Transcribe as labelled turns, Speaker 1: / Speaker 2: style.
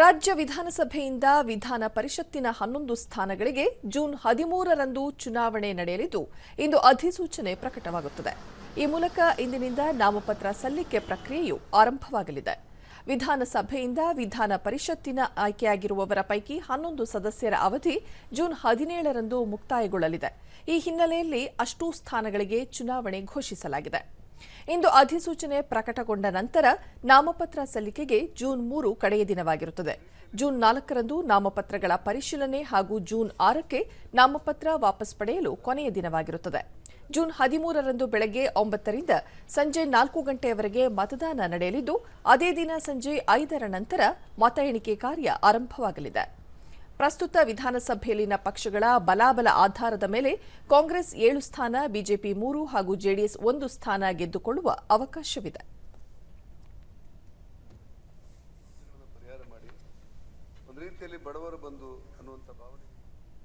Speaker 1: ರಾಜ್ಯ ವಿಧಾನಸಭೆಯಿಂದ ವಿಧಾನ ಪರಿಷತ್ತಿನ ಹನ್ನೊಂದು ಸ್ಥಾನಗಳಿಗೆ ಜೂನ್ ಹದಿಮೂರರಂದು ಚುನಾವಣೆ ನಡೆಯಲಿದ್ದು, ಇಂದು ಅಧಿಸೂಚನೆ ಪ್ರಕಟವಾಗುತ್ತದೆ. ಈ ಮೂಲಕ ಇಂದಿನಿಂದ ನಾಮಪತ್ರ ಸಲ್ಲಿಕೆ ಪ್ರಕ್ರಿಯೆಯು ಆರಂಭವಾಗಲಿದೆ. ವಿಧಾನಸಭೆಯಿಂದ ವಿಧಾನ ಪರಿಷತ್ತಿನ ಆಯ್ಕೆಯಾಗಿರುವವರ ಪೈಕಿ ಹನ್ನೊಂದು ಸದಸ್ಯರ ಅವಧಿ ಜೂನ್ ಹದಿನೇಳರಂದು ಮುಕ್ತಾಯಗೊಳ್ಳಲಿದೆ. ಈ ಹಿನ್ನೆಲೆಯಲ್ಲಿ ಅಷ್ಟೂ ಸ್ಥಾನಗಳಿಗೆ ಚುನಾವಣೆ ಘೋಷಿಸಲಾಗಿದೆ. ಇಂದು ಅಧಿಸೂಚನೆ ಪ್ರಕಟಗೊಂಡ ನಂತರ ನಾಮಪತ್ರ ಸಲ್ಲಿಕೆಗೆ ಜೂನ್ ಮೂರು ಕಡೆಯ ದಿನವಾಗಿರುತ್ತದೆ. ಜೂನ್ ನಾಲ್ಕರಂದು ನಾಮಪತ್ರಗಳ ಪರಿಶೀಲನೆ ಹಾಗೂ ಜೂನ್ ಆರಕ್ಕೆ ನಾಮಪತ್ರ ವಾಪಸ್ ಪಡೆಯಲು ಕೊನೆಯ ದಿನವಾಗಿರುತ್ತದೆ. ಜೂನ್ ಹದಿಮೂರರಂದು ಬೆಳಗ್ಗೆ ಒಂಬತ್ತರಿಂದ ಸಂಜೆ ನಾಲ್ಕು ಗಂಟೆಯವರೆಗೆ ಮತದಾನ ನಡೆಯಲಿದ್ದು, ಅದೇ ದಿನ ಸಂಜೆ ಐದರ ನಂತರ ಮತ ಎಣಿಕೆ ಕಾರ್ಯ ಆರಂಭವಾಗಲಿದೆ. ಪ್ರಸ್ತುತ ವಿಧಾನಸಭೆಯಲ್ಲಿನ ಪಕ್ಷಗಳ ಬಲಾಬಲ ಆಧಾರದ ಮೇಲೆ ಕಾಂಗ್ರೆಸ್ ಏಳು ಸ್ಥಾನ, ಬಿಜೆಪಿ ಮೂರು ಹಾಗೂ ಜೆಡಿಎಸ್ ಒಂದು ಸ್ಥಾನ ಗೆದ್ದುಕೊಳ್ಳುವ ಅವಕಾಶವಿದೆ.
Speaker 2: ಒಂದು ರೀತಿಯಲ್ಲಿ ಬಡವರು ಬಂದು ಅನ್ನುವಂಥ ಭಾವನೆ